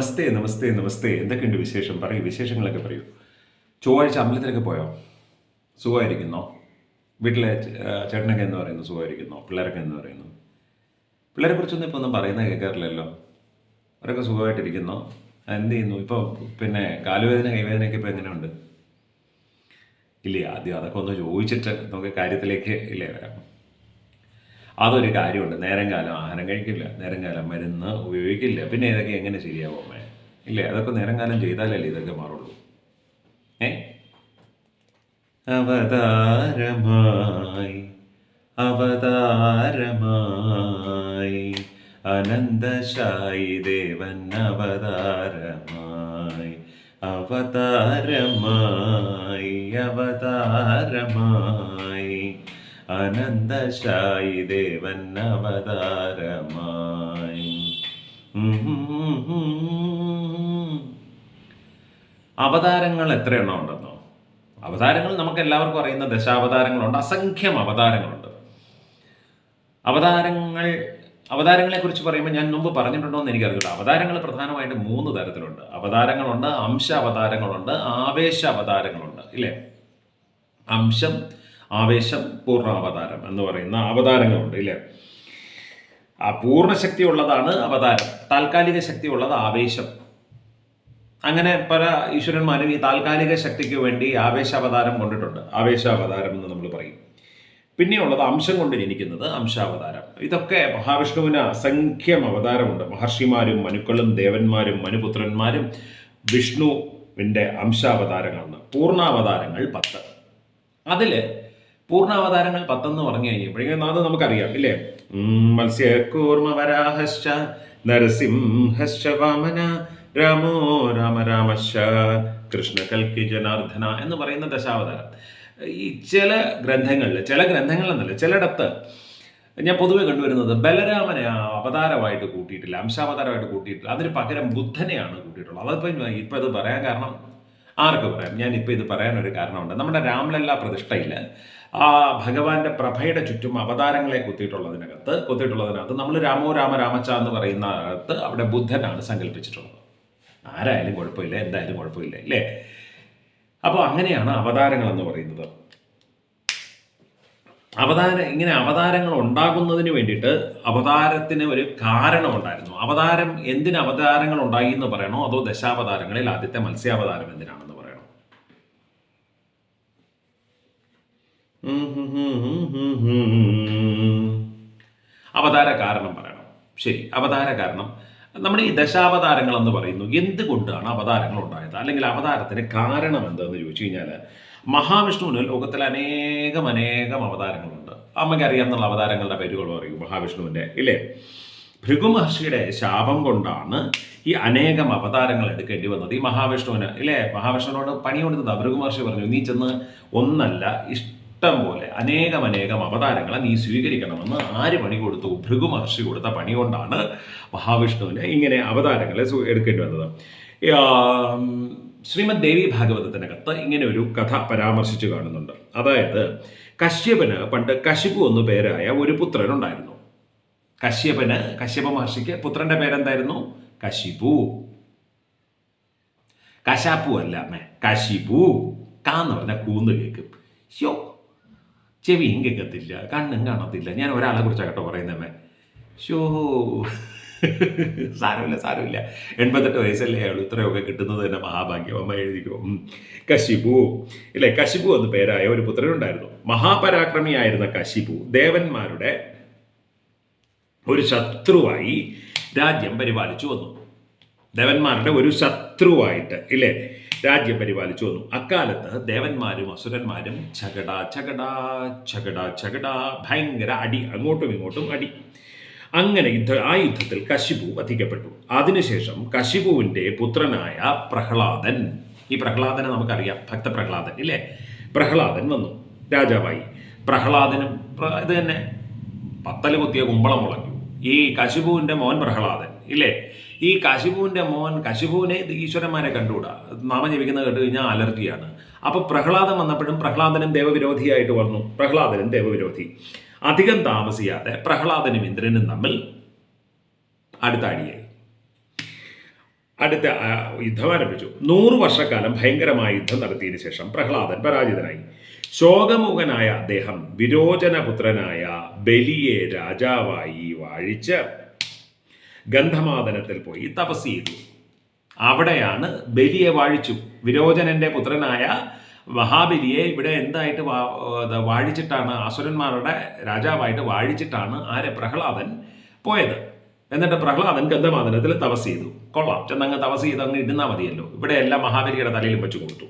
നമസ്തേ നമസ്തേ നമസ്തേ. എന്തൊക്കെയുണ്ട് വിശേഷം? പറയൂ വിശേഷങ്ങളൊക്കെ പറയൂ. ചൊവ്വാഴ്ച അമ്പലത്തിലൊക്കെ പോയോ? സുഖമായിരിക്കുന്നോ? വീട്ടിലെ ചേട്ടനൊക്കെ എന്ന് പറയുന്നു സുഖമായിരിക്കുന്നോ? പിള്ളേരൊക്കെ എന്ന് പറയുന്നു. പിള്ളേരെ കുറിച്ചൊന്നും ഇപ്പോൾ ഒന്നും പറയുന്നത് കേൾക്കാറില്ലല്ലോ. അവരൊക്കെ സുഖമായിട്ടിരിക്കുന്നു. എന്ത് ചെയ്യുന്നു? ഇപ്പോൾ പിന്നെ കാലുവേദന കൈവേദനയൊക്കെ ഇപ്പോൾ എങ്ങനെയുണ്ട്? ഇല്ലേ ആദ്യം അതൊക്കെ ഒന്ന് ചോദിച്ചിട്ട് നമുക്ക് കാര്യത്തിലേക്ക് ഇല്ലേ വരാം. അതൊരു കാര്യമുണ്ട്. നേരം കാലം ആഹാരം കഴിക്കില്ല. നേരം കാലം മരുന്ന് ഉപയോഗിക്കില്ല. പിന്നെ ഇതൊക്കെ എങ്ങനെ ശരിയാവും ഇല്ലേ? അതൊക്കെ നേരം കാലം ചെയ്താലല്ലേ ഇതൊക്കെ മാറുള്ളൂ. ഏ? അവതാരമായി അവതാരമായി അനന്തശായി ദേവൻ അവതാരമായി അവതാരമായി അവതാരമായി. അനന്തശായി ദേവൻ അവതാരമായി. അവതാരങ്ങൾ എത്ര എണ്ണം ഉണ്ടെന്നോ? അവതാരങ്ങൾ നമുക്ക് എല്ലാവർക്കും അറിയുന്ന ദശാവതാരങ്ങളുണ്ട്. അസംഖ്യം അവതാരങ്ങളുണ്ട്. അവതാരങ്ങൾ അവതാരങ്ങളെ കുറിച്ച് പറയുമ്പോൾ ഞാൻ മുമ്പ് പറഞ്ഞിട്ടുണ്ടോ എന്ന് എനിക്കറിയില്ല അവതാരങ്ങൾ പ്രധാനമായിട്ട് മൂന്ന് തരത്തിലുണ്ട്. അവതാരങ്ങളുണ്ട് അംശ അവതാരങ്ങളുണ്ട് ആവേശ അവതാരങ്ങളുണ്ട്. ഇല്ലേ? അംശം ആവേശം പൂർണാവതാരം എന്ന് പറയുന്ന അവതാരങ്ങളുണ്ട് ഇല്ലേ? ആ പൂർണ ഉള്ളതാണ് അവതാരം. താൽക്കാലിക ശക്തി ഉള്ളത് ആവേശം. അങ്ങനെ പല ഈശ്വരന്മാരും ഈ താൽക്കാലിക ശക്തിക്ക് വേണ്ടി ആവേശാവതാരം കൊണ്ടിട്ടുണ്ട്. ആവേശാവതാരം എന്ന് നമ്മൾ പറയും. പിന്നെയുള്ളത് അംശം കൊണ്ട് ജനിക്കുന്നത് അംശാവതാരം. ഇതൊക്കെ മഹാവിഷ്ണുവിന് അസംഖ്യം അവതാരമുണ്ട്. മഹർഷിമാരും മനുക്കളും ദേവന്മാരും മനുപുത്രന്മാരും വിഷ്ണുവിന്റെ അംശാവതാരങ്ങളാണ്. പൂർണാവതാരങ്ങൾ പത്ത്. അതിൽ പൂർണാവതാരങ്ങൾ പത്തെന്ന് പറഞ്ഞു കഴിഞ്ഞപ്പോഴേക്കും നാദം നമുക്കറിയാം ഇല്ലേ? ഉം, മത്സ്യകൂർമ്മവരാഹശ്ച നരസിംഹശ്ച വാമന രാമോ രാമ രാമശ കൃഷ്ണ കൽക്കി ജനാർദ്ദന എന്ന് പറയുന്ന ദശാവതാരം. ഈ ചില ഗ്രന്ഥങ്ങളിൽ ചില ഗ്രന്ഥങ്ങളിലെന്നല്ല ചിലയിടത്ത് ഞാൻ പൊതുവെ കണ്ടുവരുന്നത് ബലരാമനെ അവതാരമായിട്ട് കൂട്ടിയിട്ടില്ല അംശാവതാരമായിട്ട് കൂട്ടിയിട്ടില്ല. അതിന് പകരം ബുദ്ധനെയാണ് കൂട്ടിയിട്ടുള്ളത്. അതിപ്പോൾ ഇപ്പം ഇത് പറയാൻ കാരണം ആർക്ക് പറയാം? ഞാൻ ഇപ്പോൾ ഇത് പറയാനൊരു കാരണമുണ്ട്. നമ്മുടെ രാംലല്ല പ്രതിഷ്ഠയിൽ ആ ഭഗവാന്റെ പ്രഭയുടെ ചുറ്റും അവതാരങ്ങളെ കുത്തിയിട്ടുള്ളതിനകത്ത് കുത്തിയിട്ടുള്ളതിനകത്ത് നമ്മൾ രാമോ രാമ രാമച്ച എന്ന് പറയുന്ന അകത്ത് അവിടെ ബുദ്ധനാണ് സങ്കല്പിച്ചിട്ടുള്ളത്. ആരായാലും കുഴപ്പമില്ല എന്തായാലും കുഴപ്പമില്ല അല്ലേ അപ്പോൾ അങ്ങനെയാണ് അവതാരങ്ങൾ എന്ന് പറയുന്നത്. അവതാര ഇങ്ങനെ അവതാരങ്ങൾ ഉണ്ടാകുന്നതിന് വേണ്ടിയിട്ട് അവതാരത്തിന് ഒരു കാരണം കാരണമുണ്ടായിരുന്നു അവതാരം എന്തിന് അവതാരങ്ങൾ ഉണ്ടായി എന്ന് പറയണോ? അതോ ദശാവതാരങ്ങളിൽ ആദ്യത്തെ മത്സ്യാവതാരം എന്തിനാണെന്ന് പറയണോ അവതാര കാരണം പറയണം. ശരി അവതാര കാരണം നമ്മൾ ഈ ദശാവതാരങ്ങൾ എന്ന് പറയുന്നു എന്തുകൊണ്ടാണ് അവതാരങ്ങൾ ഉണ്ടായത്? അല്ലെങ്കിൽ അവതാരത്തിന് കാരണം എന്തെന്ന് ചോദിച്ചു കഴിഞ്ഞാൽ മഹാവിഷ്ണുവിന് ലോകത്തിൽ അനേകം അനേകം അവതാരങ്ങളുണ്ട്. അമ്മയ്ക്ക് അറിയാമെന്നുള്ള അവതാരങ്ങളുടെ പേരുകൾ പറയും മഹാവിഷ്ണുവിന്റെ ഇല്ലേ? ഭൃഗു മഹർഷിയുടെ ശാപം കൊണ്ടാണ് ഈ അനേകം അവതാരങ്ങൾ എടുക്കേണ്ടി വന്നത്. ഈ മഹാവിഷ്ണുവിന് ഇല്ലേ? മഹാവിഷ്ണുവിനോട് പണി കൊടുത്തത്. ഭൃഗു മഹർഷി പറഞ്ഞു നീ ചെന്ന് ഒന്നല്ല ഇഷ്ടം പോലെ അനേകം അനേകം അവതാരങ്ങളെ നീ സ്വീകരിക്കണമെന്ന് ആര് പണി കൊടുത്തു? ഭൃഗു മഹർഷി കൊടുത്ത പണി കൊണ്ടാണ് മഹാവിഷ്ണുവിന് ഇങ്ങനെ അവതാരങ്ങളെ എടുക്കേണ്ടി വന്നത്. ശ്രീമദ് ദേവി ഭാഗവതത്തിനകത്ത് ഇങ്ങനെ ഒരു കഥ പരാമർശിച്ചു കാണുന്നുണ്ട്. അതായത് കശ്യപന് പണ്ട് കശിപു എന്നു പേരായ ഒരു പുത്രൻ ഉണ്ടായിരുന്നു കശ്യപന് കശ്യപ മഹർഷിക്ക് പുത്രന്റെ പേരെന്തായിരുന്നു? കശിപു. കശാപ്പു അല്ല അമ്മേ കശിപു. കാന്ന് പറഞ്ഞ കൂന്ന് കേൾക്കും ഷോ ചെവിയും കേൾക്കത്തില്ല കണ്ണും കാണത്തില്ല. ഞാൻ ഒരാളെ കുറിച്ചാണ് കേട്ടോ പറയുന്നമ്മേ ഷോ സാരമില്ല സാരമില്ല. എൺപത്തെട്ട് വയസ്സല്ലേ അയാൾ ഇത്രയൊക്കെ കിട്ടുന്നത് തന്നെ മഹാഭാഗ്യം. അമ്മ എഴുതിക്കോ. കശിപു. ഇല്ലേ കശിപു എന്ന് പേരായ ഒരു പുത്രനുണ്ടായിരുന്നു. മഹാപരാക്രമിയായിരുന്ന കശിപു ദേവന്മാരുടെ ഒരു ശത്രുവായി രാജ്യം പരിപാലിച്ചു വന്നു. ദേവന്മാരുടെ ഒരു ശത്രുവായിട്ട് ഇല്ലേ? രാജ്യം പരിപാലിച്ചു വന്നു. അക്കാലത്ത് ദേവന്മാരും അസുരന്മാരും ചകട ചകട ചകട ചകട ഭയങ്കര അടി അങ്ങോട്ടും ഇങ്ങോട്ടും അടി. അങ്ങനെ യുദ്ധ ആ യുദ്ധത്തിൽ കശിപു വധിക്കപ്പെട്ടു. അതിനുശേഷം കശിപുവിന്റെ പുത്രനായ പ്രഹ്ലാദൻ ഈ പ്രഹ്ലാദനെ നമുക്കറിയാം ഭക്ത പ്രഹ്ലാദൻ ഇല്ലേ? പ്രഹ്ലാദൻ വന്നു രാജാവായി. പ്രഹ്ലാദനും പ്ര- ഇത് തന്നെ പത്തൽ കുത്തിയ കുമ്പളം മുളക്കും ഈ കശിപുവിന്റെ മോൻ പ്രഹ്ലാദൻ ഇല്ലേ? ഈ കശിപുവിന്റെ മോൻ കശിപുവിനെ ഈശ്വരന്മാരെ കണ്ടുകൂടാ? നാമം ജപിക്കുന്നത് കേട്ട് കഴിഞ്ഞാൽ അലർജിയാണ്. അപ്പോൾ പ്രഹ്ലാദം വന്നപ്പോഴും പ്രഹ്ലാദനും ദേവവിരോധിയായിട്ട് വന്നു. പ്രഹ്ലാദനും ദേവവിരോധി. അധികം താമസിയാതെ പ്രഹ്ലാദനും ഇന്ദ്രനും തമ്മിൽ അടുത്ത അടിയായി. അടുത്ത യുദ്ധം ആരംഭിച്ചു. നൂറ് വർഷക്കാലം ഭയങ്കരമായ യുദ്ധം നടത്തിയതിനു ശേഷം പ്രഹ്ലാദൻ പരാജിതനായി. ശോകമുഖനായ അദ്ദേഹം വിരോചനപുത്രനായ ബലിയെ രാജാവായി വാഴിച്ച് ഗന്ധമാദനത്തിൽ പോയി. തപസ് ചെയ്തു. അവിടെയാണ് ബലിയെ വാഴിച്ചു. വിരോചനന്റെ പുത്രനായ മഹാബലിയെ ഇവിടെ എന്തായിട്ട് വാഴിച്ചിട്ടാണ് അസുരന്മാരുടെ രാജാവായിട്ട് വാഴിച്ചിട്ടാണ് ആരെ പ്രഹ്ലാദൻ പോയത്. എന്നിട്ട് പ്രഹ്ലാദൻ ഗന്ധമാദനത്തിൽ തപസ് ചെയ്തു. കൊള്ളാം. ചെന്നങ്ങ് തപസ് ചെയ്ത് അങ്ങ് ഇരുന്നാൽ മതിയല്ലോ. ഇവിടെ എല്ലാം മഹാബലിയുടെ തലയിലും വെച്ചു കൊടുത്തു.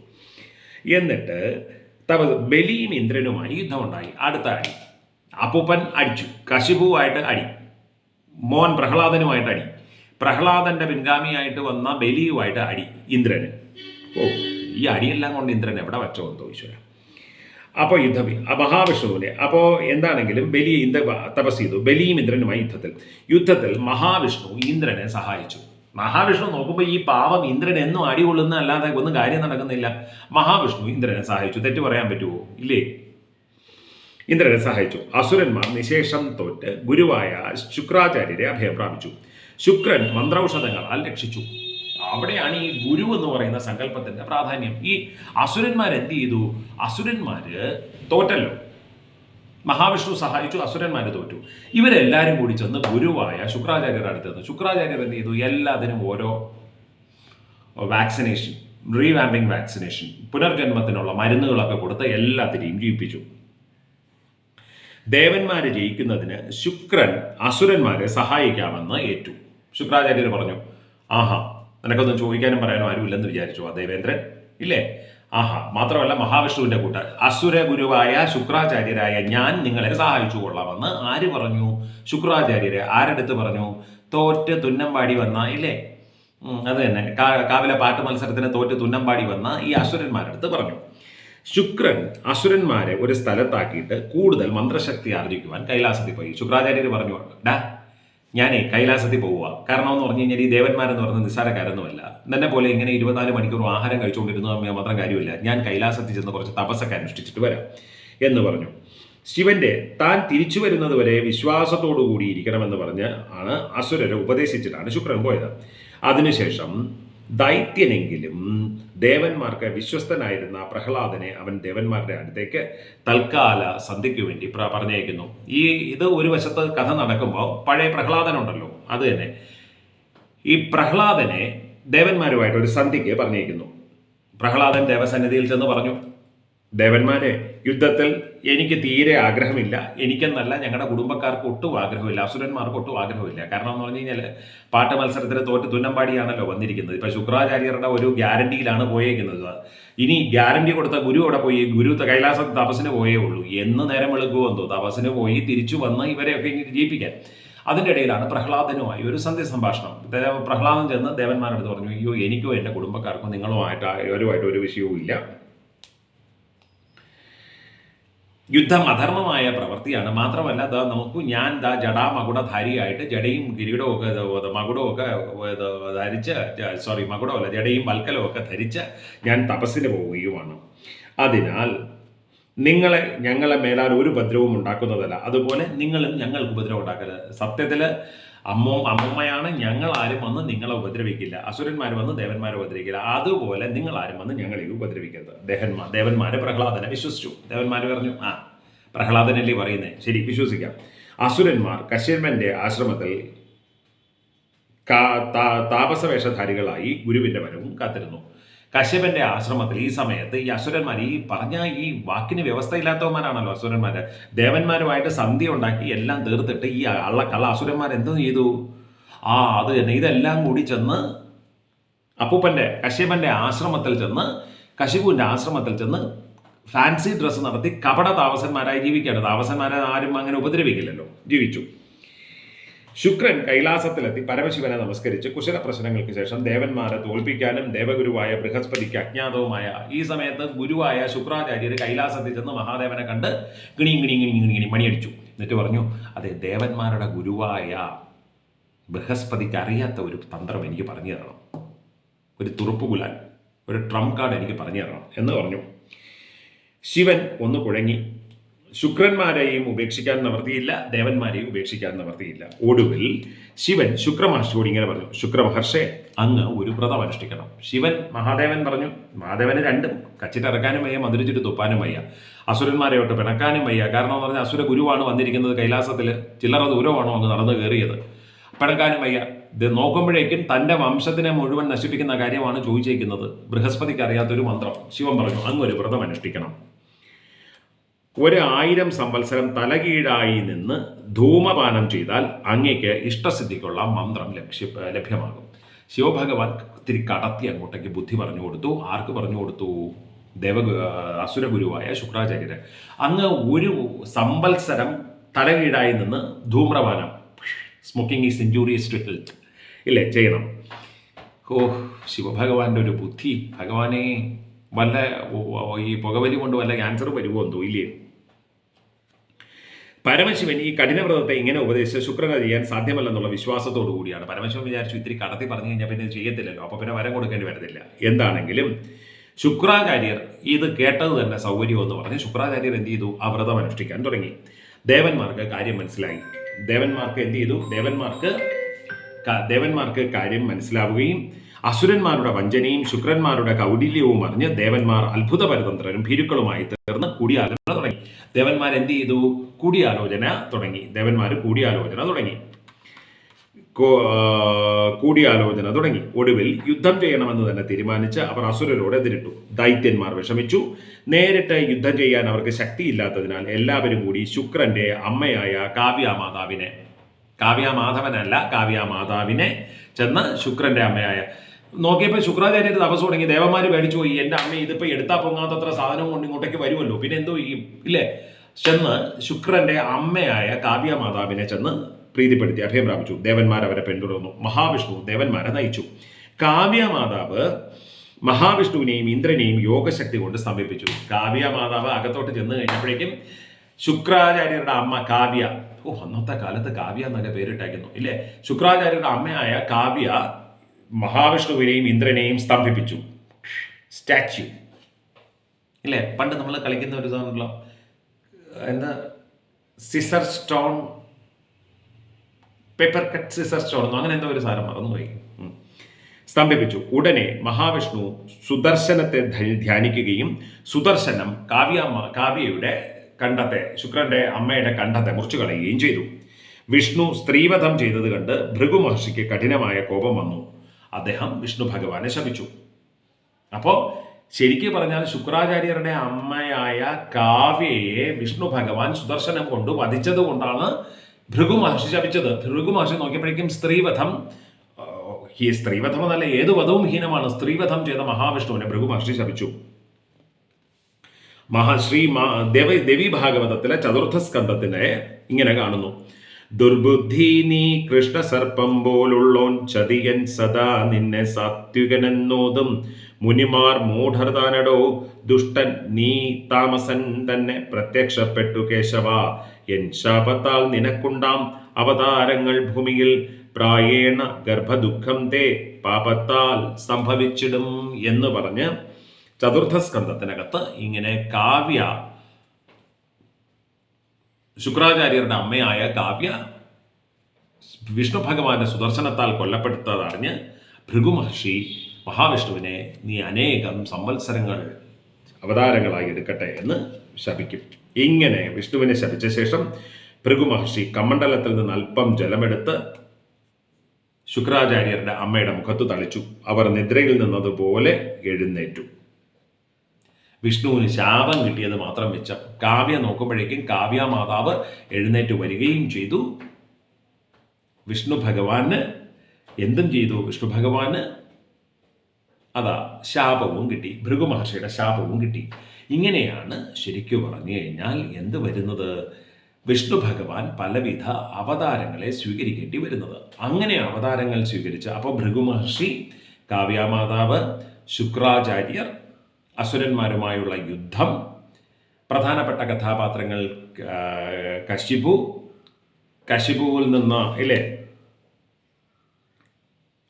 എന്നിട്ട് തപസ് ബലിയും ഇന്ദ്രനുമായി യുദ്ധമുണ്ടായി. അടുത്ത അടി. അപ്പൂപ്പൻ അടിച്ചു. കശിപുവായിട്ട് അടി. മോൻ പ്രഹ്ലാദനുമായിട്ട് അടി പ്രഹ്ലാദന്റെ പിൻഗാമിയായിട്ട് വന്ന ബലിയുമായിട്ട് അടി ഇന്ദ്രന്. ഓ ഈ അടിയെല്ലാം കൊണ്ട് ഇന്ദ്രൻ എവിടെ വച്ചോ എന്തോ ഈശ്വര അപ്പോൾ യുദ്ധം മഹാവിഷ്ണുവിനെ അപ്പോൾ എന്താണെങ്കിലും ബലി ഇന്ദ്ര തപസ് ചെയ്തു. ബലിയും ഇന്ദ്രനുമായി യുദ്ധത്തിൽ യുദ്ധത്തിൽ മഹാവിഷ്ണു ഇന്ദ്രനെ സഹായിച്ചു. മഹാവിഷ്ണു നോക്കുമ്പോൾ ഈ പാവം ഇന്ദ്രൻ എന്നും അടി കൊള്ളുന്ന അല്ലാതെ ഒന്നും കാര്യം നടക്കുന്നില്ല. മഹാവിഷ്ണു ഇന്ദ്രനെ സഹായിച്ചു. തെറ്റ് പറയാൻ പറ്റുമോ ഇല്ലേ? ഇന്ദ്രനെ സഹായിച്ചു. അസുരന്മാർ നിശേഷം തോറ്റ് ഗുരുവായ ശുക്രാചാര്യരെ അഭയം പ്രാപിച്ചു. ശുക്രൻ മന്ത്രൌഷധങ്ങളാൽ രക്ഷിച്ചു. അവിടെയാണ് ഈ ഗുരു എന്ന് പറയുന്ന സങ്കല്പത്തിന്റെ പ്രാധാന്യം. ഈ അസുരന്മാർ എന്ത് ചെയ്തു? അസുരന്മാര് തോറ്റല്ലോ. മഹാവിഷ്ണു സഹായിച്ചു അസുരന്മാർ തോറ്റു. ഇവരെല്ലാരും കൂടി ചെന്ന് ഗുരുവായ ശുക്രാചാര്യരുടെ അടുത്ത് ചെന്നു. ശുക്രാചാര്യർ എന്ത് ചെയ്തു? എല്ലാത്തിനും ഓരോ വാക്സിനേഷൻ റീവാമ്പിംഗ് വാക്സിനേഷൻ പുനർജന്മത്തിനുള്ള മരുന്നുകളൊക്കെ കൊടുത്ത് എല്ലാത്തിനെയും ജീവിപ്പിച്ചു. ദേവന്മാരെ ജയിക്കുന്നതിന് ശുക്രൻ അസുരന്മാരെ സഹായിക്കാമെന്ന് ഏറ്റു. ശുക്രാചാര്യർ പറഞ്ഞു ആഹാ നിനക്കൊന്നും ചോദിക്കാനും പറയാനും ആരുമില്ലെന്ന് വിചാരിച്ചു ആ ദേവേന്ദ്രൻ? ഇല്ലേ? ആഹാ മാത്രമല്ല മഹാവിഷ്ണുവിന്റെ കൂട്ട അസുര ഗുരുവായ ശുക്രാചാര്യരായ ഞാൻ നിങ്ങളെ സഹായിച്ചു കൊള്ളാമെന്ന് ആര് പറഞ്ഞു? ശുക്രാചാര്യര് ആരെടുത്ത് പറഞ്ഞു? തോറ്റ് തുന്നമ്പാടി വന്ന ഇല്ലേ? അത് തന്നെ കാവിലെ പാട്ട് മത്സരത്തിന് തോറ്റ് തുന്നമ്പാടി വന്ന ഈ അസുരന്മാരടുത്ത് പറഞ്ഞു. ശുക്രൻ അസുരന്മാരെ ഒരു സ്ഥലത്താക്കിയിട്ട് കൂടുതൽ മന്ത്രശക്തി ആർജിക്കുവാൻ കൈലാസത്തിൽ പോയി. ശുക്രാചാര്യർ പറഞ്ഞു ഡാ ഞാനേ കൈലാസത്തിൽ പോവുക കാരണം എന്ന് പറഞ്ഞു കഴിഞ്ഞാൽ ഈ ദേവന്മാരെന്ന് പറഞ്ഞ നിസ്സാരക്കാരൊന്നുമല്ല. എന്നെ പോലെ ഇങ്ങനെ ഇരുപത്തിനാല് മണിക്കൂർ ആഹാരം കഴിച്ചുകൊണ്ടിരുന്ന മാത്രം കാര്യമില്ല. ഞാൻ കൈലാസത്തിൽ ചെന്ന് കുറച്ച് തപസ്സൊക്കെ അനുഷ്ഠിച്ചിട്ട് വരാം. എന്ന് പറഞ്ഞു. ശിവന്റെ താൻ തിരിച്ചു വരുന്നത് വരെ വിശ്വാസത്തോടു കൂടി ഇരിക്കണമെന്ന് പറഞ്ഞ് ആണ് അസുരരെ ഉപദേശിച്ചിട്ടാണ് ശുക്രൻ പോയത്. അതിനുശേഷം ദൈത്യനെങ്കിലും ദേവന്മാർക്ക് വിശ്വസ്തനായിരുന്ന പ്രഹ്ലാദനെ അവൻ ദേവന്മാരുടെ അടുത്തേക്ക് തൽക്കാല സന്ധിക്ക് വേണ്ടി പറഞ്ഞേക്കുന്നു ഈ ഇത് ഒരു വശത്ത് കഥ നടക്കുമ്പോൾ പഴയ പ്രഹ്ലാദനുണ്ടല്ലോ അത് തന്നെ. ഈ പ്രഹ്ലാദനെ ദേവന്മാരുമായിട്ട് ഒരു സന്ധിക്ക് പറഞ്ഞയക്കുന്നു. പ്രഹ്ലാദൻ ദേവസന്നിധിയിൽ ചെന്ന് പറഞ്ഞു ദേവന്മാരെ യുദ്ധത്തിൽ എനിക്ക് തീരെ ആഗ്രഹമില്ല. എനിക്കെന്നല്ല ഞങ്ങളുടെ കുടുംബക്കാർക്ക് ഒട്ടും ആഗ്രഹമില്ല. അസുരന്മാർക്ക് ഒട്ടും ആഗ്രഹമില്ല. കാരണം എന്ന് പറഞ്ഞു കഴിഞ്ഞാൽ പാട്ട് മത്സരത്തിന് തോറ്റ് തുന്നമ്പാടിയാണല്ലോ വന്നിരിക്കുന്നത്. ഇപ്പൊ ശുക്രാചാര്യരുടെ ഒരു ഗ്യാരണ്ടിയിലാണ് പോയേക്കുന്നത്. ഇനി ഗ്യാരണ്ടി കൊടുത്ത ഗുരു അവിടെ പോയി? ഗുരു കൈലാസ തപസ്സിന് പോയേ ഉള്ളൂ. എന്ന് നേരം വെളുക്കുമോ എന്തോ? തപസ്സിന് പോയി തിരിച്ചു വന്ന് ഇവരെയൊക്കെ ഇങ്ങനെ ജയിപ്പിക്കാൻ അതിന്റെ ഇടയിലാണ് പ്രഹ്ലാദനുമായി ഒരു സന്ധ്യ സംഭാഷണം പ്രഹ്ലാദൻ ചെന്ന് ദേവന്മാരുടെ അടുത്ത് പറഞ്ഞു അയ്യോ എനിക്കോ എന്റെ കുടുംബക്കാർക്കോ നിങ്ങളുമായിട്ട് അവരുമായിട്ട് ഒരു വിഷയവും ഇല്ല യുദ്ധം അധർമ്മമായ പ്രവൃത്തിയാണ്. മാത്രമല്ല അത് നമുക്ക് ഞാൻ ദാ ജടാ മകുടധാരിയായിട്ട് ജടയും കിരീടവും ഒക്കെ മകുടവും ഒക്കെ ധരിച്ച് സോറി മകുടമല്ല ജടയും വൽക്കലവും ഒക്കെ ധരിച്ച് ഞാൻ തപസ്സിന് പോവുകയുമാണ്. അതിനാൽ നിങ്ങളെ ഞങ്ങളെ മേലാൽ ഒരു ഉപദ്രവവും ഉണ്ടാക്കുന്നതല്ല. അതുപോലെ നിങ്ങളും ഞങ്ങൾക്ക് ഉപദ്രവം ഉണ്ടാക്കരുത്. സത്യത്തിൽ അമ്മോ അമ്മമ്മയാണ്. ഞങ്ങൾ ആരും വന്ന് നിങ്ങളെ ഉപദ്രവിക്കില്ല. അസുരന്മാർ വന്ന് ദേവന്മാരെ ഉപദ്രവിക്കില്ല. അതുപോലെ നിങ്ങൾ ആരും വന്ന് ഞങ്ങളെ ഉപദ്രവിക്കരുത്. ദേഹന്മാർ ദേവന്മാരെ പ്രഹ്ലാദനെ വിശ്വസിച്ചു. ദേവന്മാർ പറഞ്ഞു ആ പ്രഹ്ലാദനല്ലേ പറയുന്നേ? ശരി വിശ്വസിക്കാം. അസുരന്മാർ കശ്യപന്റെ ആശ്രമത്തിൽ താപസവേഷധാരികളായി ഗുരുവിന്റെ വരവും കാത്തിരുന്നു. കശ്യപന്റെ ആശ്രമത്തിൽ ഈ സമയത്ത് ഈ അസുരന്മാർ ഈ പറഞ്ഞ ഈ വാക്കിന് വ്യവസ്ഥയില്ലാത്തവന്മാരാണല്ലോ അസുരന്മാർ. ദേവന്മാരുമായിട്ട് സന്ധ്യ ഉണ്ടാക്കി എല്ലാം തീർത്തിട്ട് ഈ അള്ള കള്ള അസുരന്മാർ എന്ത് ചെയ്തു? ആ അത് തന്നെ. ഇതെല്ലാം കൂടി ചെന്ന് അപ്പൂപ്പന്റെ കശ്യപന്റെ ആശ്രമത്തിൽ ചെന്ന് കശിപുവിന്റെ ആശ്രമത്തിൽ ചെന്ന് ഫാൻസി ഡ്രസ്സ് നടത്തി കപട താമസന്മാരായി ജീവിക്കുകയാണ് താമസന്മാരെ ആരും അങ്ങനെ ഉപദ്രവിക്കില്ലല്ലോ. ജീവിച്ചു. ശുക്രൻ കൈലാസത്തിലെത്തി പരമശിവനെ നമസ്കരിച്ച് കുശല പ്രശ്നങ്ങൾക്ക് ശേഷം ദേവന്മാരെ തോൽപ്പിക്കാനും ദേവഗുരുവായ ബൃഹസ്പതിക്ക് അജ്ഞാതവുമായ ഈ സമയത്ത് ഗുരുവായ ശുക്രാചാര്യർ കൈലാസത്തിൽ ചെന്ന് മഹാദേവനെ കണ്ട് ഗിണി ഗിണി ഗിണി ഗിണി ഗിണി മണിയടിച്ചു. എന്നിട്ട് പറഞ്ഞു അതെ ദേവന്മാരുടെ ഗുരുവായ ബൃഹസ്പതിക്ക് അറിയാത്ത ഒരു തന്ത്രം എനിക്ക് പറഞ്ഞു തരണം. ഒരു തുറുപ്പുകുലാൻ ഒരു ട്രംപ് കാർഡ് എനിക്ക് പറഞ്ഞു തരണം. എന്ന് പറഞ്ഞു. ശിവൻ ഒന്ന് കുഴങ്ങി ശുക്രന്മാരെയും ഉപേക്ഷിക്കാൻ നിവർത്തിയില്ല ദേവന്മാരെയും ഉപേക്ഷിക്കാൻ നിവർത്തിയില്ല. ഒടുവിൽ ശിവൻ ശുക്രമഹർഷിയോട് ഇങ്ങനെ പറഞ്ഞു ശുക്രമഹർഷെ അങ്ങ് ഒരു വ്രതം അനുഷ്ഠിക്കണം. ശിവൻ മഹാദേവൻ പറഞ്ഞു മഹാദേവന് രണ്ടും കച്ചിട്ടിറക്കാനും വയ്യ മധുരിച്ചിട്ട് തുപ്പാനും വയ്യ അസുരന്മാരെ ഒട്ട് പിണക്കാനും വയ്യ. കാരണം എന്ന് പറഞ്ഞാൽ അസുര ഗുരുവാണ് വന്നിരിക്കുന്നത് കൈലാസത്തിൽ ചില്ലറ ദൂരമാണോ അങ്ങ് നടന്നു കയറിയത്. പിണക്കാനും വയ്യ. ഇത് നോക്കുമ്പോഴേക്കും തന്റെ വംശത്തിനെ മുഴുവൻ നശിപ്പിക്കുന്ന കാര്യമാണ് ചോദിച്ചേക്കുന്നത്. ബൃഹസ്പതിക്ക് അറിയാത്തൊരു മന്ത്രം. ശിവൻ പറഞ്ഞു അങ്ങ് ഒരു വ്രതം അനുഷ്ഠിക്കണം. ഒരു ആയിരം സംവത്സരം തലകീഴായി നിന്ന് ധൂമപാനം ചെയ്താൽ അങ്ങയ്ക്ക് ഇഷ്ടസിദ്ധിക്കുള്ള മന്ത്രം ലക്ഷ്യ ലഭ്യമാകും. ശിവഭഗവാൻ ഇത്തിരി കടത്തി അങ്ങോട്ടേക്ക് ബുദ്ധി പറഞ്ഞു കൊടുത്തു. ആർക്ക് പറഞ്ഞു കൊടുത്തു? ദേവ അസുരഗുരുവായ ശുക്രാചാര്യര്. അങ്ങ് ഒരു സംവത്സരം തലകീഴായി നിന്ന് ധൂമ്രപാനം smoking is injurious to health ഇല്ലേ? ചെയ്യണം. ഓ ശിവഭഗവാന്റെ ഒരു ബുദ്ധി. ഭഗവാനെ വല്ല ഈ പുകവലി കൊണ്ട് വല്ല ക്യാൻസർ വരുമോ എന്തോ? ഇല്ലേ? പരമശിവൻ ഈ കഠിനവ്രതത്തെ ഇങ്ങനെ ഉപദേശിച്ച് ശുക്രനെ ചെയ്യാൻ സാധ്യമല്ലെന്നുള്ള വിശ്വാസത്തോടു കൂടിയാണ്. പരമശിവൻ വിചാരിച്ചു ഇത്തിരി കടത്തി പറഞ്ഞു കഴിഞ്ഞാൽ പിന്നെ ചെയ്യത്തില്ലല്ലോ. അപ്പോൾ പിന്നെ വരം കൊടുക്കേണ്ടി വരത്തില്ല. എന്താണെങ്കിലും ശുക്രാചാര്യർ ഇത് കേട്ടത് തന്നെ സൗകര്യമെന്ന് പറഞ്ഞ് ശുക്രാചാര്യർ എന്ത് ചെയ്തു? ആ വ്രതം അനുഷ്ഠിക്കാൻ തുടങ്ങി. ദേവന്മാർക്ക് കാര്യം മനസ്സിലായി. ദേവന്മാർക്ക് എന്ത് ചെയ്തു? ദേവന്മാർക്ക് ദേവന്മാർക്ക് കാര്യം മനസ്സിലാവുകയും അസുരന്മാരുടെ വഞ്ചനയും ശുക്രന്മാരുടെ കൗടില്യവും അറിഞ്ഞ് ദേവന്മാർ അത്ഭുത പരതന്ത്രരും ഭീരുക്കളുമായി തീർന്ന് കൂടിയാലോചന തുടങ്ങി. ദേവന്മാർ എന്ത് ചെയ്തു? കൂടിയാലോചന തുടങ്ങി. ദേവന്മാർ കൂടിയാലോചന തുടങ്ങി. കൂടിയാലോചന തുടങ്ങി. ഒടുവിൽ യുദ്ധം ചെയ്യണമെന്ന് തന്നെ തീരുമാനിച്ച് അവർ അസുരരോട് എതിരിട്ടു. ദൈത്യന്മാർ വിഷമിച്ചു. നേരിട്ട് യുദ്ധം ചെയ്യാൻ അവർക്ക് ശക്തിയില്ലാത്തതിനാൽ എല്ലാവരും കൂടി ശുക്രന്റെ അമ്മയായ കാവ്യാമാതാവിനെ കാവ്യ മാതാവിനെ ചെന്ന് ശുക്രന്റെ അമ്മയായ. നോക്കിയപ്പോൾ ശുക്രാചാര്യർ തപസ് തുടങ്ങി ദേവന്മാർ മേടിച്ചു പോയി എന്റെ അമ്മ ഇതിപ്പോൾ എടുത്താൽ പൊങ്ങാത്തത്ര സാധനം കൊണ്ട് ഇങ്ങോട്ടേക്ക് വരുമല്ലോ? പിന്നെ എന്തോ ചെയ്യും ഇല്ലേ? ചെന്ന് ശുക്രന്റെ അമ്മയായ കാവ്യ മാതാവിനെ ചെന്ന് പ്രീതിപ്പെടുത്തി അഭയം പ്രാപിച്ചു. ദേവന്മാർ അവരെ പിന്തുടർന്നു. മഹാവിഷ്ണു ദേവന്മാരെ നയിച്ചു. കാവ്യ കാവ്യമാതാവ് മഹാവിഷ്ണുവിനെയും ഇന്ദ്രനെയും യോഗശക്തി കൊണ്ട് സ്തംഭിപ്പിച്ചു കാവ്യമാതാവ് അകത്തോട്ട് ചെന്ന് കഴിഞ്ഞപ്പോഴേക്കും ശുക്രാചാര്യരുടെ അമ്മ കാവ്യ. ഓ അന്നത്തെ കാലത്ത് കാവ്യ എന്നൊക്കെ പേരിട്ടായിരുന്നു ഇല്ലേ? ശുക്രാചാര്യരുടെ അമ്മയായ കാവ്യ മഹാവിഷ്ണുവിനെയും ഇന്ദ്രനെയും സ്തംഭിപ്പിച്ചു. സ്റ്റാച്യു. ഇല്ലേ? പണ്ട് നമ്മൾ കളിക്കുന്ന ഒരു ഇതാണല്ലോ എന്താ? Scissor stone paper cut scissor stone എന്നോ അങ്ങനെ എന്തോ ഒരു സാധനം മറന്നുപോയി. സ്തംഭിപ്പിച്ചു. ഉടനെ മഹാവിഷ്ണു സുദർശനത്തെ ധ്യാനിക്കുകയും സുദർശനം കാവ്യ കാവ്യയുടെ കണ്ടത്തെ ശുക്രന്റെ അമ്മയുടെ കണ്ടത്തെ മുറിച്ചു കളയുകയും ചെയ്തു. വിഷ്ണു സ്ത്രീവധം ചെയ്തത് കണ്ട് ഭൃഗു മഹർഷിക്ക് കഠിനമായ കോപം വന്നു. അദ്ദേഹം വിഷ്ണു ഭഗവാനെ ശപിച്ചു. അപ്പോൾ ശരിക്കും പറഞ്ഞാൽ ശുക്രാചാര്യരുടെ അമ്മയായ കാവ്യയെ വിഷ്ണു ഭഗവാൻ സുദർശനം കൊണ്ട് വധിച്ചത് കൊണ്ടാണ് ഭൃഗു മഹർഷി ശപിച്ചത്. ഭൃഗു മഹർഷി നോക്കിയപ്പോഴേക്കും സ്ത്രീവധം ഈ സ്ത്രീവധം എന്നല്ല ഏത് വധവും ഹീനമാണ്. സ്ത്രീവധം ചെയ്ത മഹാവിഷ്ണുവിനെ ഭൃഗു മഹർഷി ശപിച്ചു. മഹാശ്രീ ദേവ ദേവി ഭാഗവതത്തിലെ ചതുർത്ഥ സ്കന്ധത്തിനെ ഇങ്ങനെ കാണുന്നു. ദുർബുദ്ധി നീ കൃഷ്ണസർപ്പം പോലുള്ളോൻ ചതിയൻ സദാ നിന്നെ സാത്വികനെന്നോതും. മുനിമാർ മൂഢർതാനടോ ദുഷ്ടൻ നീ താമസൻ തന്നെ പ്രത്യക്ഷപ്പെട്ടു കേശവ. എൻ ശാപത്താൽ നിനക്കുണ്ടാം അവതാരങ്ങൾ ഭൂമിയിൽ. പ്രായേണ ഗർഭദുഃഖം തേ പാപത്താൽ സംഭവിച്ചിടും എന്ന് പറഞ്ഞ് ചതുർത്ഥ സ്കന്ധത്തിനകത്ത് ഇങ്ങനെ കാവ്യ ശുക്രാചാര്യരുടെ അമ്മയായ കാവ്യ വിഷ്ണു ഭഗവാന്റെ സുദർശനത്താൽ കൊല്ലപ്പെടുത്തതറിഞ്ഞ് ഭൃഗു മഹർഷി മഹാവിഷ്ണുവിനെ നീ അനേകം സംവത്സരങ്ങൾ അവതാരങ്ങളായി എടുക്കട്ടെ എന്ന് ശപിക്കും. ഇങ്ങനെ വിഷ്ണുവിനെ ശപിച്ച ശേഷം ഭൃഗു മഹർഷി കമണ്ഡലത്തിൽ നിന്ന് അല്പം ജലമെടുത്ത് ശുക്രാചാര്യരുടെ അമ്മയുടെ മുഖത്ത് തളിച്ചു. അവർ നിദ്രയിൽ നിന്നതുപോലെ എഴുന്നേറ്റു. വിഷ്ണുവിന് ശാപം കിട്ടിയത് മാത്രം വെച്ച കാവ്യ നോക്കുമ്പോഴേക്കും കാവ്യ മാതാവ് എഴുന്നേറ്റ് വരികയും ചെയ്തു. വിഷ്ണു ഭഗവാന് എന്തും ചെയ്തു. വിഷ്ണു ഭഗവാന് അതാ ശാപവും കിട്ടി. ഭൃഗു മഹർഷിയുടെ ശാപവും കിട്ടി. ഇങ്ങനെയാണ് ശരിക്കു പറഞ്ഞു കഴിഞ്ഞാൽ എന്ത് വരുന്നത്? വിഷ്ണു ഭഗവാൻ പലവിധ അവതാരങ്ങളെ സ്വീകരിക്കേണ്ടി വരുന്നത്. അങ്ങനെ അവതാരങ്ങൾ സ്വീകരിച്ച് അപ്പോൾ ഭൃഗു മഹർഷി കാവ്യാമാതാവ് ശുക്രാചാര്യർ അസുരന്മാരുമായുള്ള യുദ്ധം. പ്രധാനപ്പെട്ട കഥാപാത്രങ്ങൾ കശിപു. കശിപുവിൽ നിന്ന് ഇല്ലേ?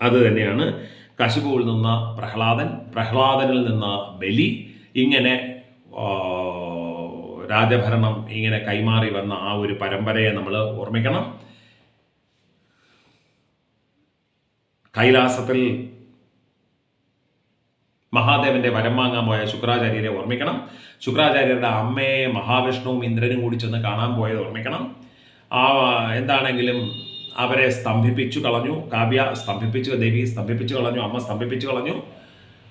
അത് തന്നെയാണ്. കശിപുവിൽ നിന്ന് പ്രഹ്ലാദൻ പ്രഹ്ലാദനിൽ നിന്ന് ബലി. ഇങ്ങനെ രാജഭരണം ഇങ്ങനെ കൈമാറി വന്ന ആ ഒരു പരമ്പരയെ നമ്മൾ ഓർമ്മിക്കണം. കൈലാസത്തിൽ മഹാദേവന്റെ വരം വാങ്ങാൻ പോയ ശുക്രാചാര്യരെ ഓർമ്മിക്കണം. ശുക്രാചാര്യരുടെ അമ്മയെ മഹാവിഷ്ണുവും ഇന്ദ്രനും കൂടി ചെന്ന് കാണാൻ പോയത് ഓർമ്മിക്കണം. ആ എന്താണെങ്കിലും അവരെ സ്തംഭിപ്പിച്ചു കളഞ്ഞു. കാവ്യ സ്തംഭിപ്പിച്ചു ദേവി സ്തംഭിപ്പിച്ചു കളഞ്ഞു അമ്മ സ്തംഭിപ്പിച്ചു കളഞ്ഞു.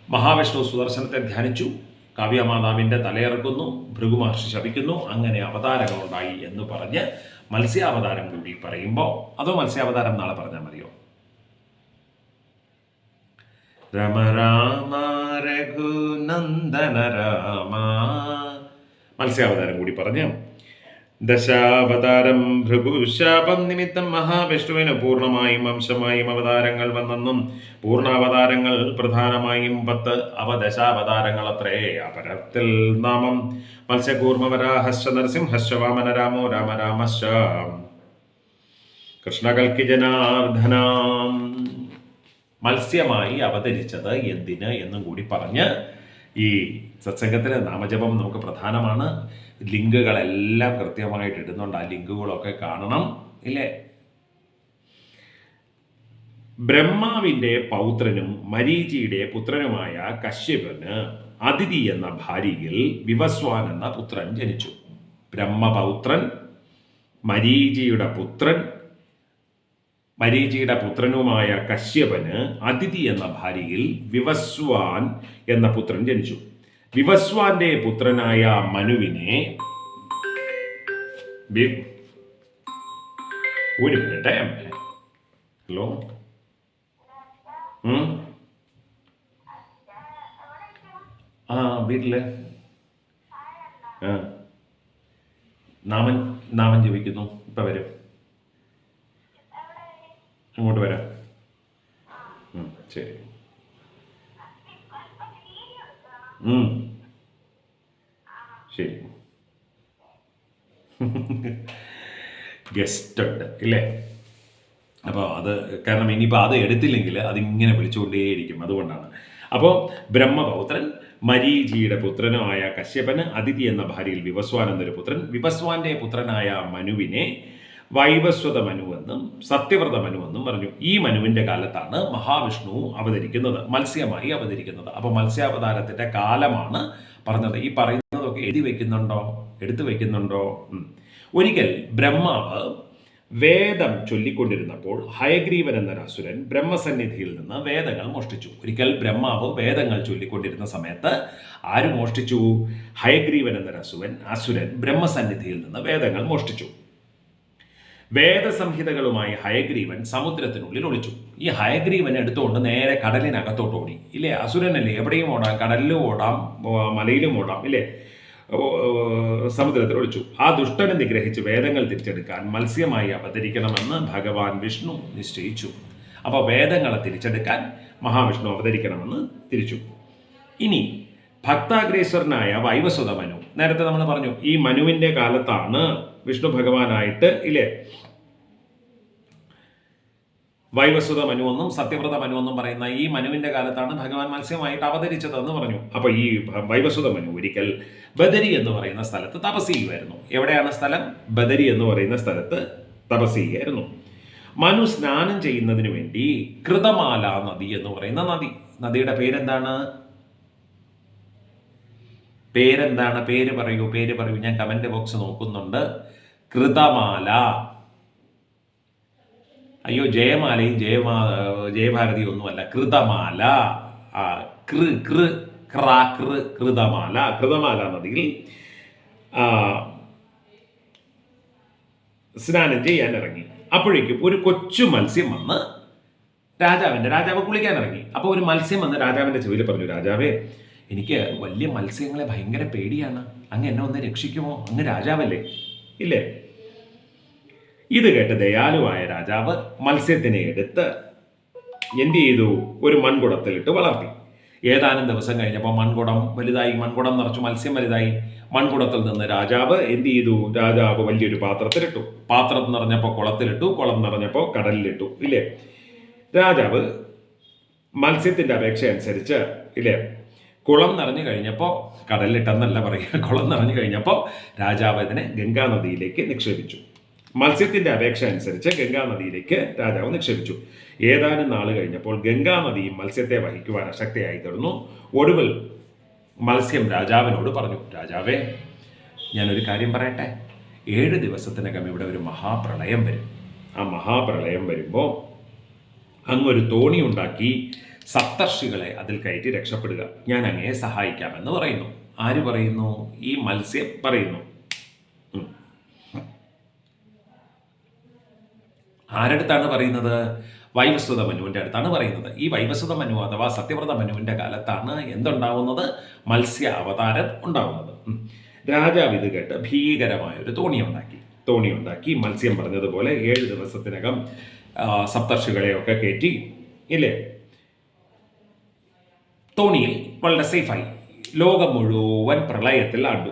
മഹാവിഷ്ണു സുദർശനത്തെ ധ്യാനിച്ചു. കാവ്യമാതാവിന്റെ തലയിറക്കുന്നു ഭൃഗുമഹർഷി ശപിക്കുന്നു. അങ്ങനെ അവതാരങ്ങളുണ്ടായി എന്ന് പറഞ്ഞ് മത്സ്യാവതാരം കൂടി പറയുമ്പോൾ അതോ മത്സ്യാവതാരം നാളെ പറഞ്ഞാൽ മതിയോ? രമ രാമ രഘുനന്ദന രാമ. മത്സ്യാവതാരം കൂടി പറഞ്ഞു ദശാവതാരം ഭൃഗുശാപം നിമിത്തം മഹാവിഷ്ണുവിന് പൂർണമായും അംശമായും അവതാരങ്ങൾ വന്നെന്നും പൂർണാവതാരങ്ങൾ പ്രധാനമായും പത്ത് അവ ദശാവതാരങ്ങൾ അത്രേ. അപരത്തിൽ നാമം മത്സ്യകൂർമ്മവരാഹശ്ച നരസിംഹശ്ച വാമന രാമോ രാമ കൃഷ്ണകൽക്കി ജനാർദ്ദനാം മത്സ്യമായി അവതരിച്ചത് എന്തിന് എന്നും കൂടി പറഞ്ഞ് ഈ സത്സംഗത്തിലെ നാമജപം നമുക്ക് പ്രധാനമാണ്. ലിങ്കുകളെല്ലാം കൃത്യമായിട്ട് ഇടുന്നുണ്ട്. ആ ലിങ്കുകളൊക്കെ കാണണം. ഇല്ലേ? ബ്രഹ്മാവിന്റെ പൗത്രനും മരീചിയുടെ പുത്രനുമായ കശ്യപന് അതിഥി എന്ന ഭാര്യയിൽ വിവസ്വാൻ എന്ന പുത്രൻ ജനിച്ചു. ബ്രഹ്മപൗത്രൻ മരീചിയുടെ പുത്രൻ മരീചിയുടെ പുത്രനുമായ കശ്യപന് അതിഥി എന്ന ഭാര്യയിൽ വിവസ്വാൻ എന്ന പുത്രൻ ജനിച്ചു. വിവസ്വാന്റെ പുത്രനായ മനുവിനെ ഒരു മിനിറ്റ് ഹലോ? ആ വീട്ടിൽ? നാമൻ നാമൻ ജപിക്കുന്നു. ഇപ്പൊ വരും. അങ്ങോട്ട് വരാം. ശരി. ശരി. ഗസ്റ്റ് ഉണ്ട് ഇല്ലേ? അപ്പോൾ അത് കാരണം ഇനിയിപ്പോൾ അത് എടുത്തില്ലെങ്കിൽ അതിങ്ങനെ വിളിച്ചുകൊണ്ടേയിരിക്കും അതുകൊണ്ടാണ്. അപ്പോൾ ബ്രഹ്മപൗത്രൻ മരീചിയുടെ പുത്രനുമായ കശ്യപന് അതിഥി എന്ന ഭാര്യയിൽ വിവസ്വാൻ എന്നൊരു പുത്രൻ വിവസ്വാന്റെ പുത്രനായ മനുവിനെ വൈവസ്വത മനു എന്നും സത്യവ്രത മനു എന്നും പറഞ്ഞു. ഈ മനുവിന്റെ കാലത്താണ് മഹാവിഷ്ണു അവതരിക്കുന്നത് മത്സ്യമായി അവതരിക്കുന്നത്. അപ്പോൾ മത്സ്യാവതാരത്തിന്റെ കാലമാണ് പറഞ്ഞത്. ഈ പറയുന്നതൊക്കെ എഴുതി വെക്കുന്നുണ്ടോ? എടുത്തു വെക്കുന്നുണ്ടോ? ഒരിക്കൽ ബ്രഹ്മാവ് വേദം ചൊല്ലിക്കൊണ്ടിരുന്നപ്പോൾ ഹയഗ്രീവൻ എന്ന അസുരൻ ബ്രഹ്മസന്നിധിയിൽ നിന്ന് വേദങ്ങൾ മോഷ്ടിച്ചു. ഒരിക്കൽ ബ്രഹ്മാവ് വേദങ്ങൾ ചൊല്ലിക്കൊണ്ടിരുന്ന സമയത്ത് ആര് മോഷ്ടിച്ചു? ഹയഗ്രീവൻ എന്ന അസുരൻ അസുരൻ ബ്രഹ്മസന്നിധിയിൽ നിന്ന് വേദങ്ങൾ മോഷ്ടിച്ചു. വേദസംഹിതകളുമായി ഹയഗ്രീവൻ സമുദ്രത്തിനുള്ളിൽ ഒളിച്ചു. ഈ ഹയഗ്രീവൻ എടുത്തുകൊണ്ട് നേരെ കടലിനകത്തോട്ട് ഓടി. ഇല്ലേ? അസുരനല്ലേ? എവിടെയും ഓടാം. കടലിലും ഓടാം. മലയിലും ഓടാം. ഇല്ലേ? സമുദ്രത്തിൽ ഒളിച്ചു. ആ ദുഷ്ടനെ നിഗ്രഹിച്ച് വേദങ്ങൾ തിരിച്ചെടുക്കാൻ മത്സ്യമായി അവതരിക്കണമെന്ന് ഭഗവാൻ വിഷ്ണു നിശ്ചയിച്ചു. അപ്പോൾ വേദങ്ങളെ തിരിച്ചെടുക്കാൻ മഹാവിഷ്ണു അവതരിക്കണമെന്ന് തിരിച്ചു. ഇനി ഭക്താഗ്രേശ്വരനായ വൈവസ്വത മനു. നേരത്തെ നമ്മൾ പറഞ്ഞു ഈ മനുവിന്റെ കാലത്താണ് വിഷ്ണു ഭഗവാനായിട്ട് ഇല്ലേ? വൈവസ്വത മനുവെന്നും സത്യവ്രത മനുവെന്നും പറയുന്ന ഈ മനുവിന്റെ കാലത്താണ് ഭഗവാൻ മത്സ്യമായിട്ട് അവതരിച്ചതെന്ന് പറഞ്ഞു. അപ്പൊ ഈ വൈവസ്വത മനു ഒരിക്കൽ ബദരി എന്ന് പറയുന്ന സ്ഥലത്ത് തപസ് ചെയ്യുമായിരുന്നു എവിടെയാണ് സ്ഥലം? ബദരി എന്ന് പറയുന്ന സ്ഥലത്ത് തപസ് ചെയ്യുമായിരുന്നു മനു സ്നാനം ചെയ്യുന്നതിന് വേണ്ടി കൃതമാല നദി എന്ന് പറയുന്ന നദി. നദിയുടെ പേരെന്താണ്? പേരെന്താണ്? പേര് പറയൂ പേര് പറയൂ. ഞാൻ കമന്റ് ബോക്സ് നോക്കുന്നുണ്ട്. കൃതമാല. അയ്യോ ജയമാലയും ജയമാ ജയഭാരതിയും ഒന്നുമല്ല. കൃതമാല. ആ കൃ കൃ ക്രാ കൃ കൃതമാല. കൃതമാല നദിയിൽ സ്നാനം ചെയ്യാൻ ഇറങ്ങി. അപ്പോഴേക്കും ഒരു കൊച്ചു മത്സ്യം വന്ന് രാജാവിന്റെ രാജാവ് കുളിക്കാൻ ഇറങ്ങി. അപ്പോൾ ഒരു മത്സ്യം വന്ന് രാജാവിന്റെ ചെവിയിൽ പറഞ്ഞു രാജാവേ എനിക്ക് വലിയ മത്സ്യങ്ങളെ ഭയങ്കര പേടിയാണ്. അങ്ങ് എന്നെ ഒന്ന് രക്ഷിക്കുമോ? അങ്ങ് രാജാവല്ലേ. ഇല്ലേ? ഇത് കേട്ട് ദയാലുവായ രാജാവ് മത്സ്യത്തിനെ എടുത്ത് എന്ത് ചെയ്തു? ഒരു മൺകുടത്തിലിട്ട് വളർത്തി. ഏതാനും ദിവസം കഴിഞ്ഞപ്പോൾ മൺകുടം വലുതായി മൺകുടം നിറച്ചു മത്സ്യം വലുതായി. മൺകുടത്തിൽ നിന്ന് രാജാവ് എന്ത് ചെയ്തു? രാജാവ് വലിയൊരു പാത്രത്തിലിട്ടു. പാത്രം നിറഞ്ഞപ്പോൾ കുളത്തിലിട്ടു കുളം നിറഞ്ഞപ്പോൾ കടലിലിട്ടു ഇല്ലേ? രാജാവ് മത്സ്യത്തിന്റെ അപേക്ഷ അനുസരിച്ച് ഇല്ലേ? കുളം നിറഞ്ഞു കഴിഞ്ഞപ്പോൾ കടലിലിട്ടെന്നല്ല പറയുക കുളം നിറഞ്ഞു കഴിഞ്ഞപ്പോൾ രാജാവ് ഇതിനെ ഗംഗാനദിയിലേക്ക് നിക്ഷേപിച്ചു. മത്സ്യത്തിന്റെ അപേക്ഷ അനുസരിച്ച് ഗംഗാനദിയിലേക്ക് രാജാവ് നിക്ഷേപിച്ചു. ഏതാനും നാൾ കഴിഞ്ഞപ്പോൾ ഗംഗാ നദിയും മത്സ്യത്തെ വഹിക്കുവാൻ അശക്തയായി തീർന്നു. ഒടുവിൽ മത്സ്യം രാജാവിനോട് പറഞ്ഞു രാജാവേ ഞാനൊരു കാര്യം പറയട്ടെ. ഏഴ് ദിവസത്തിനകം ഇവിടെ ഒരു മഹാപ്രളയം വരും. ആ മഹാപ്രളയം വരുമ്പോൾ അങ്ങൊരു തോണി ഉണ്ടാക്കി സപ്തർഷികളെ അതിൽ കയറ്റി രക്ഷപ്പെടുക. ഞാൻ അങ്ങയെ സഹായിക്കാമെന്ന് പറയുന്നു. ആര് പറയുന്നു? ഈ മത്സ്യം പറയുന്നു. ആരടുത്താണ് പറയുന്നത്? വൈവസ്വത മനുവിന്റെ അടുത്താണ് പറയുന്നത്. ഈ വൈവസ്വത മനു അഥവാ സത്യവ്രത മനുവിന്റെ കാലത്താണ് എന്തുണ്ടാവുന്നത്? മത്സ്യ അവതാരം ഉണ്ടാവുന്നത്. രാജാവ് ഇത് കേട്ട് ഭീകരമായ ഒരു തോണി ഉണ്ടാക്കി തോണി ഉണ്ടാക്കി മത്സ്യം പറഞ്ഞതുപോലെ ഏഴ് ദിവസത്തിനകം സപ്തർഷികളെയൊക്കെ കയറ്റി ഇല്ലേ? തോണിയിൽ വളരെ സേഫായി. ലോകം മുഴുവൻ പ്രളയത്തിൽ ആണ്ടു.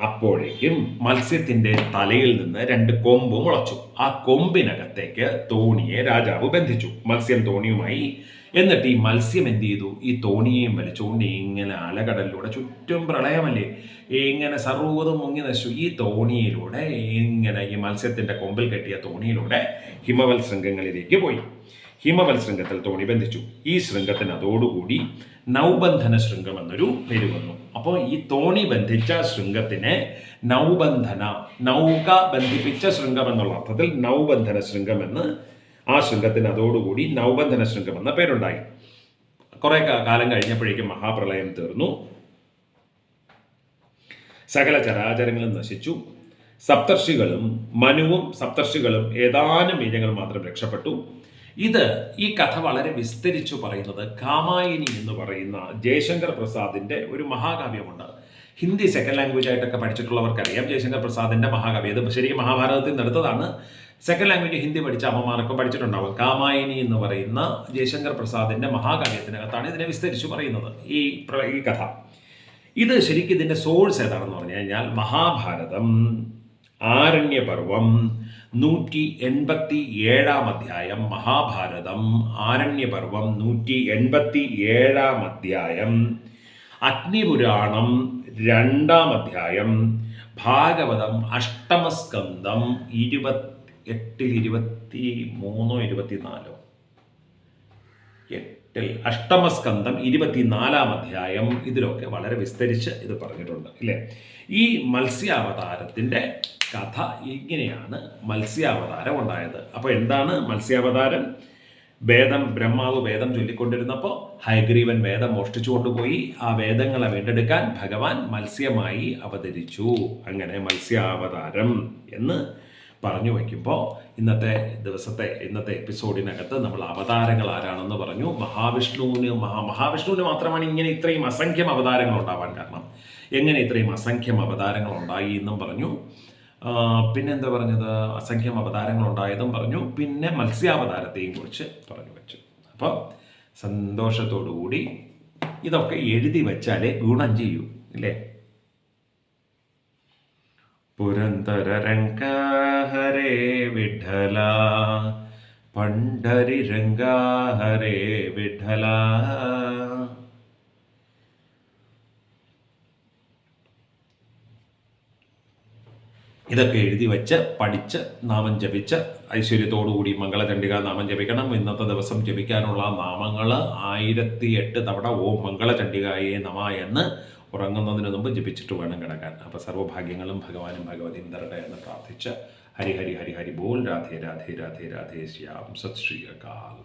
അപ്പോഴേക്കും മത്സ്യത്തിന്റെ തലയിൽ നിന്ന് രണ്ട് കൊമ്പ് മുളച്ചു. ആ കൊമ്പിനകത്തേക്ക് തോണിയെ രാജാവ് ബന്ധിച്ചു. മത്സ്യം തോണിയുമായി എന്നിട്ട് ഈ മത്സ്യം എന്ത് ചെയ്തു? ഈ തോണിയെയും വലിച്ചുകൊണ്ട് ഇങ്ങനെ അലകടലിലൂടെ ചുറ്റും പ്രളയമല്ലേ? ഇങ്ങനെ സർവതും മുങ്ങി നശിച്ചു. ഈ തോണിയിലൂടെ ഇങ്ങനെ ഈ മത്സ്യത്തിന്റെ കൊമ്പിൽ കെട്ടിയ തോണിയിലൂടെ ഹിമവൽ ശൃംഗങ്ങളിലേക്ക് പോയി. ഹിമവൽ ശൃംഗത്തിൽ തോണി ബന്ധിച്ചു. ഈ ശൃംഗത്തിന് അതോടുകൂടി നൗബന്ധന ശൃംഗം എന്നൊരു പേര് വന്നു. അപ്പോൾ ഈ തോണി ബന്ധിച്ച ശൃംഗത്തിനെ നൗബന്ധന നൗക ബന്ധിപ്പിച്ച ശൃംഗം എന്നുള്ള അർത്ഥത്തിൽ നൗബന്ധന ശൃംഗം എന്ന് ആ ശൃംഗത്തിന് അതോടുകൂടി നൗബന്ധന ശൃംഗം എന്ന പേരുണ്ടായി. കുറെ കാലം കഴിഞ്ഞപ്പോഴേക്കും മഹാപ്രളയം തീർന്നു. സകല ചരാചരങ്ങളും നശിച്ചു. സപ്തർഷികളും മനുവും സപ്തർഷികളും ഏതാനും ഇനങ്ങൾ മാത്രം രക്ഷപ്പെട്ടു. ഇത് ഈ കഥ വളരെ വിസ്തരിച്ചു പറയുന്നത് കാമായിനി എന്ന് പറയുന്ന ജയശങ്കർ പ്രസാദിന്റെ ഒരു മഹാകാവ്യമുണ്ട്. ഹിന്ദി സെക്കൻഡ് ലാംഗ്വേജ് ആയിട്ടൊക്കെ പഠിച്ചിട്ടുള്ളവർക്കറിയാം. ജയശങ്കർ പ്രസാദിന്റെ മഹാകാവ്യം. ഇത് ശരിക്കും മഹാഭാരതത്തിൽ നിന്നെടുത്തതാണ്. സെക്കൻഡ് ലാംഗ്വേജ് ഹിന്ദി പഠിച്ച അമ്മമാരൊക്കെ പഠിച്ചിട്ടുണ്ടാവും. കാമായിനി എന്ന് പറയുന്ന ജയശങ്കർ പ്രസാദിന്റെ മഹാകാവ്യത്തിനകത്താണ് ഇതിനെ വിസ്തരിച്ചു പറയുന്നത് ഈ ഈ കഥ. ഇത് ശരിക്കും ഇതിന്റെ സോഴ്സ് ഏതാണെന്ന് പറഞ്ഞു കഴിഞ്ഞാൽ മഹാഭാരതം. ആരണ്യപർവം നൂറ്റി എൺപത്തി ഏഴാം അധ്യായം മഹാഭാരതം. ആരണ്യപർവം നൂറ്റി എൺപത്തി ഏഴാം അധ്യായം അഗ്നിപുരാണം രണ്ടാം അധ്യായം. ഭാഗവതം അഷ്ടമസ്കന്ധം ഇരുപത്തി എട്ടിൽ ഇരുപത്തി മൂന്നോ ഇരുപത്തിനാലോ എട്ടിൽ അഷ്ടമസ്കന്ധം ഇരുപത്തിനാലാം അധ്യായം ഇതിലൊക്കെ വളരെ വിസ്തരിച്ച് ഇത് പറഞ്ഞിട്ടുണ്ട് ഇല്ലേ? ഈ മത്സ്യാവതാരത്തിന്റെ കഥ ഇങ്ങനെയാണ് മത്സ്യാവതാരം ഉണ്ടായത്. അപ്പോൾ എന്താണ് മത്സ്യാവതാരം? വേദം ബ്രഹ്മാവ് വേദം ചൊല്ലിക്കൊണ്ടിരുന്നപ്പോൾ ഹൈഗ്രീവൻ വേദം മോഷ്ടിച്ചു കൊണ്ടുപോയി. ആ വേദങ്ങളെ വീണ്ടെടുക്കാൻ ഭഗവാൻ മത്സ്യമായി അവതരിച്ചു. അങ്ങനെ മത്സ്യാവതാരം എന്ന് പറഞ്ഞു വയ്ക്കുമ്പോൾ ഇന്നത്തെ ദിവസത്തെ ഇന്നത്തെ എപ്പിസോഡിനകത്ത് നമ്മൾ അവതാരങ്ങൾ ആരാണെന്ന് പറഞ്ഞു. മഹാവിഷ്ണുവിന് മഹാ മഹാവിഷ്ണുവിന് മാത്രമാണ് ഇങ്ങനെ ഇത്രയും അസംഖ്യം അവതാരങ്ങൾ ഉണ്ടാവാൻ കാരണം. എങ്ങനെ ഇത്രയും അസംഖ്യം അവതാരങ്ങൾ ഉണ്ടായി എന്നും പറഞ്ഞു. പിന്നെ പിന്നെന്താ പറഞ്ഞത്? അസംഖ്യം അവതാരങ്ങൾ ഉണ്ടായതും പറഞ്ഞു. പിന്നെ മത്സ്യാവതാരത്തെയും കുറിച്ച് പറഞ്ഞു വെച്ചു. അപ്പോൾ സന്തോഷത്തോടു കൂടി ഇതൊക്കെ എഴുതി വെച്ചാലേ ഗുണം ചെയ്യൂ ഇല്ലേ? ഹരേ വിഠല. ഹരേ വിഠല. ഇതൊക്കെ എഴുതി വെച്ച് പഠിച്ച് നാമം ജപിച്ച് ഐശ്വര്യത്തോടുകൂടി മംഗളചണ്ഡിക നാമം ജപിക്കണം. ഇന്നത്തെ ദിവസം ജപിക്കാനുള്ള നാമങ്ങൾ ആയിരത്തി എട്ട് തവണ ഓം മംഗളചണ്ഡികായേ നമ എന്ന് ഉറങ്ങുന്നതിന് മുമ്പ് ജപിച്ചിട്ട് വേണം കിടക്കാൻ. അപ്പോൾ സർവഭാഗ്യങ്ങളും ഭഗവാനും ഭഗവതിയും തരട്ടെ എന്ന് പ്രാർത്ഥിച്ച് ഹരി ഹരി ഹരി ഹരി ബോൽ രാധേ രാധേ രാധേ രാധേ ശ്യാം സത് ശ്രീ അകാൽ.